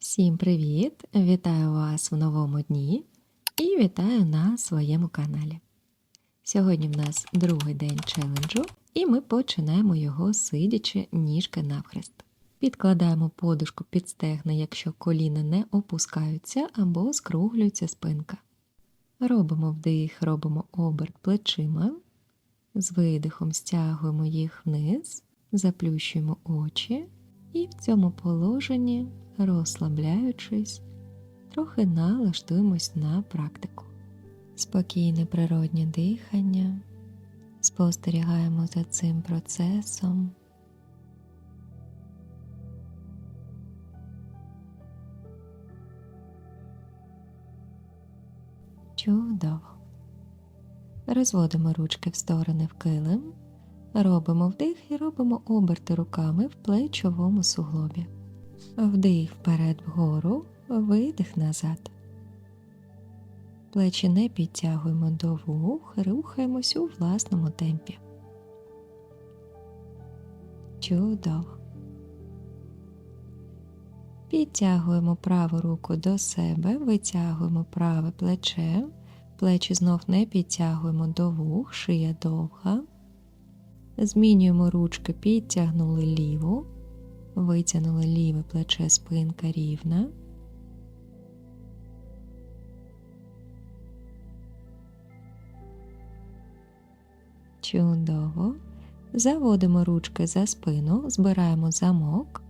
Всім привіт! Вітаю вас в новому дні і вітаю на своєму каналі. Сьогодні в нас другий день челенджу, і ми починаємо його сидячи ніжки навхрест. Підкладаємо подушку під стегна, якщо коліна не опускаються або скруглюється спинка. Робимо вдих, робимо оберт плечима. З видихом стягуємо їх вниз, заплющуємо очі і в цьому положенні, розслабляючись, трохи налаштуємось на практику. Спокійне природнє дихання, спостерігаємо за цим процесом. Чудово. Розводимо ручки в сторони в килим, робимо вдих і робимо оберти руками в плечовому суглобі. Вдих вперед вгору, видих назад. Плечі не підтягуємо до вух, рухаємось у власному темпі. Чудово. Підтягуємо праву руку до себе, витягуємо праве плече, плечі знов не підтягуємо до вух, шия довга. Змінюємо ручки, підтягнули ліву, витягнули ліве плече, спинка рівна. Чудово. Заводимо ручки за спину, збираємо замок,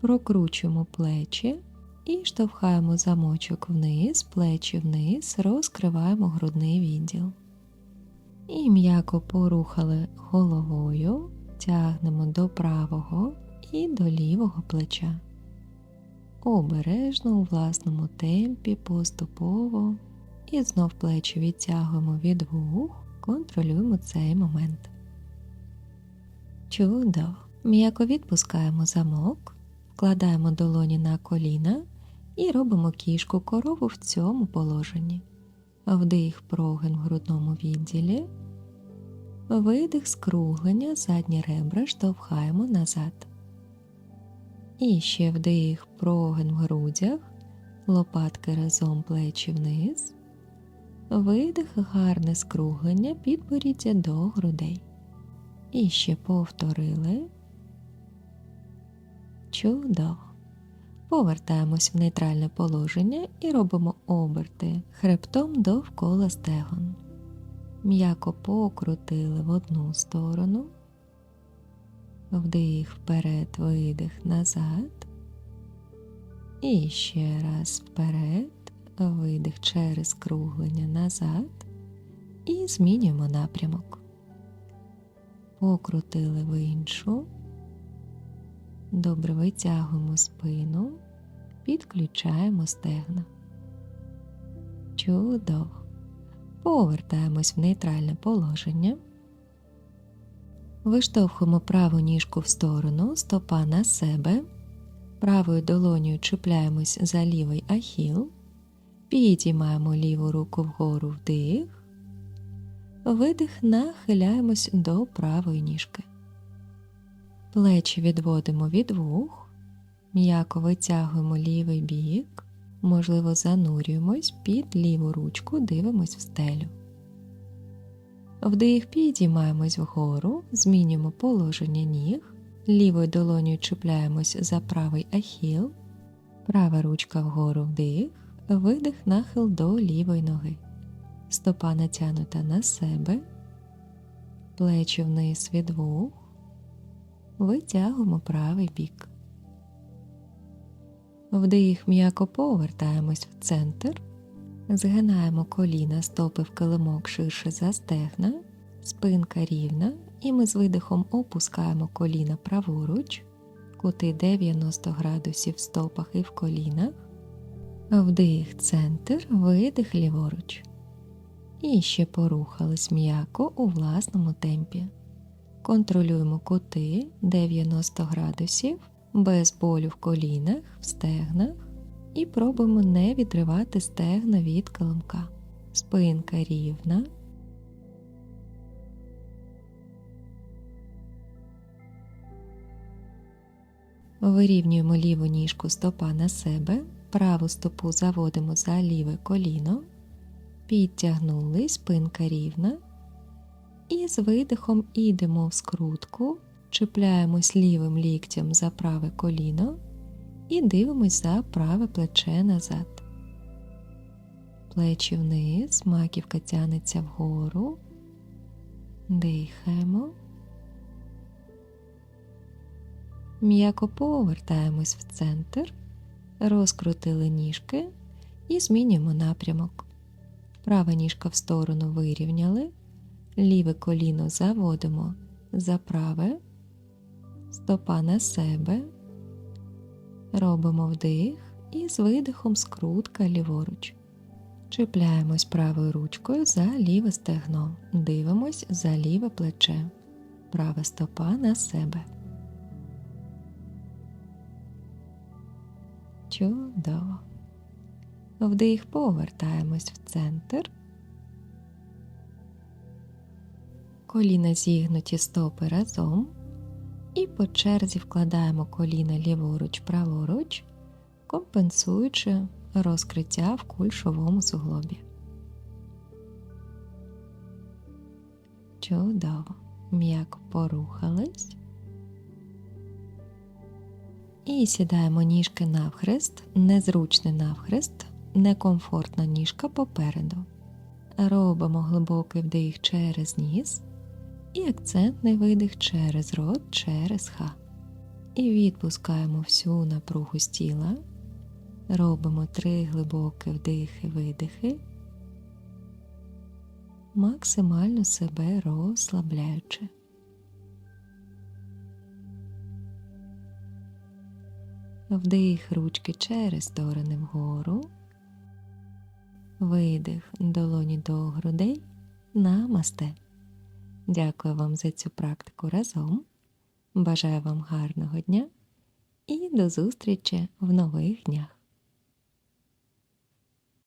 прокручуємо плечі і штовхаємо замочок вниз, плечі вниз, розкриваємо грудний відділ. І м'яко порухали головою, тягнемо до правого і до лівого плеча. Обережно у власному темпі, поступово, і знов плечі відтягуємо від вух, контролюємо цей момент. Чудово! М'яко відпускаємо замок, вкладаємо долоні на коліна і робимо кішку корову в цьому положенні. Вдих прогин в грудному відділі, видих скруглення, задні ребра штовхаємо назад. І ще вдих прогин в грудях, лопатки разом плечі вниз, видих гарне скруглення підборіддя до грудей. І ще повторили. Чудово. Повертаємось в нейтральне положення і робимо оберти хребтом довкола стегон. М'яко покрутили в одну сторону, вдих вперед, видих назад. І ще раз вперед, видих через круглення назад і змінюємо напрямок. Покрутили в іншу. Добре витягуємо спину, підключаємо стегна. Чудово. Повертаємось в нейтральне положення. Виштовхуємо праву ніжку в сторону, стопа на себе. Правою долонею чіпляємось за лівий ахіл. Підіймаємо ліву руку вгору вдих. Видих нахиляємось до правої ніжки. Плечі відводимо від вух, м'яко витягуємо лівий бік, можливо, занурюємось під ліву ручку, дивимось в стелю. Вдих підіймаємось вгору, змінюємо положення ніг, лівою долонею чіпляємось за правий ахіл, права ручка вгору вдих, видих нахил до лівої ноги, стопа натягнута на себе, плечі вниз від вух. Витягуємо правий бік. Вдих м'яко повертаємось в центр, згинаємо коліна, стопи в килимок ширше за стегна, спинка рівна, і ми з видихом опускаємо коліна праворуч, кути 90 градусів в стопах і в колінах, вдих центр, видих ліворуч. І ще порухались м'яко у власному темпі. Контролюємо кути 90 градусів без болю в колінах, в стегнах і пробуємо не відривати стегна від килимка. Спинка рівна. Вирівнюємо ліву ніжку стопа на себе, праву стопу заводимо за ліве коліно, підтягнули, спинка рівна. І з видихом ідемо в скрутку, чіпляємось лівим ліктем за праве коліно і дивимось за праве плече назад. Плечі вниз, маківка тянеться вгору. Дихаємо. М'яко повертаємось в центр, розкрутили ніжки і змінюємо напрямок. Права ніжка в сторону вирівняли, ліве коліно заводимо за праве, стопа на себе, робимо вдих і з видихом скрутка ліворуч. Чіпляємось правою ручкою за ліве стегно, дивимось за ліве плече, права стопа на себе. Чудово. Вдих повертаємось в центр. Коліна зігнуті стопи разом. І по черзі вкладаємо коліна ліворуч, праворуч, компенсуючи розкриття в кульшовому суглобі. Чудово. М'яко порухались. І сідаємо ніжки навхрест, незручний навхрест, некомфортна ніжка попереду. Робимо глибокий вдих через ніс і акцентний видих через рот, через ха. І відпускаємо всю напругу з тіла. Робимо три глибокі вдихи, видихи, максимально себе розслабляючи. Вдих ручки через сторони вгору, видих долоні до грудей намасте. Дякую вам за цю практику разом. Бажаю вам гарного дня і до зустрічі в нових днях.